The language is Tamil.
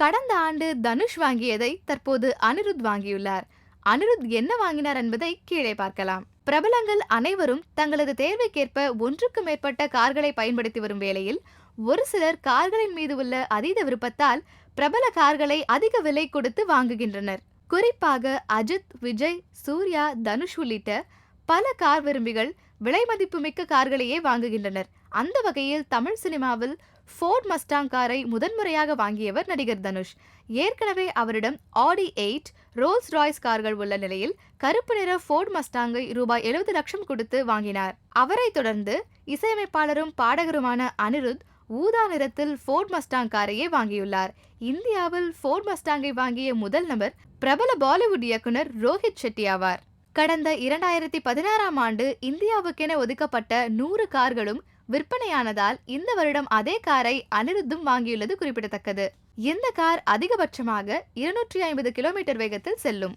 கடந்த ஆண்டு தனுஷ் வாங்கியதை தற்போது அனிருத் வாங்கியுள்ளார். அனிருத் என்ன வாங்கினார் என்பதை கீழே பார்க்கலாம். பிரபலங்கள் அனைவரும் தங்களது தேர்வைக்கேற்ப ஒன்றுக்கு மேற்பட்ட கார்களை பயன்படுத்தி வரும் வேளையில் ஒரு சிலர் கார்களின் மீது உள்ள அதீத விருப்பத்தால் பிரபல கார்களை அதிக விலை கொடுத்து வாங்குகின்றனர். குறிப்பாக அஜித் விஜய் சூர்யா தனுஷ் உள்ளிட்ட பல கார் விரும்பிகள் விலை மதிப்புமிக்க கார்களையே வாங்குகின்றனர். அந்த வகையில் தமிழ் சினிமாவில் ஃபோர்ட் மஸ்டாங் காரை முதன்முறையாக வாங்கியவர் நடிகர் தனுஷ். ஏற்கனவே அவரிடம் ஆடி எயிட் ரோல்ஸ் ராய்ஸ் கார்கள் உள்ள நிலையில் கருப்பு நிற ஃபோர்ட் மஸ்டாங்கை ரூபாய் எழுபது லட்சம் கொடுத்து வாங்கினார். அவரை தொடர்ந்து இசையமைப்பாளரும் பாடகருமான அனிருத் ஊதா நிறத்தில் ஃபோர்ட் மஸ்டாங் காரையே வாங்கியுள்ளார். இந்தியாவில் ஃபோர்ட் மஸ்டாங்கை வாங்கிய முதல் நபர் பிரபல பாலிவுட் இயக்குனர் ரோஹித் ஷெட்டி ஆவார். கடந்த இரண்டாயிரத்தி பதினாறாம் ஆண்டு இந்தியாவுக்கென ஒதுக்கப்பட்ட நூறு கார்களும் விற்பனையானதால் இந்த வருடம் அதே காரை அனிருத்தும் வாங்கியுள்ளது குறிப்பிடத்தக்கது. இந்த கார் அதிகபட்சமாக இருநூற்றி ஐம்பது கிலோமீட்டர் வேகத்தில் செல்லும்.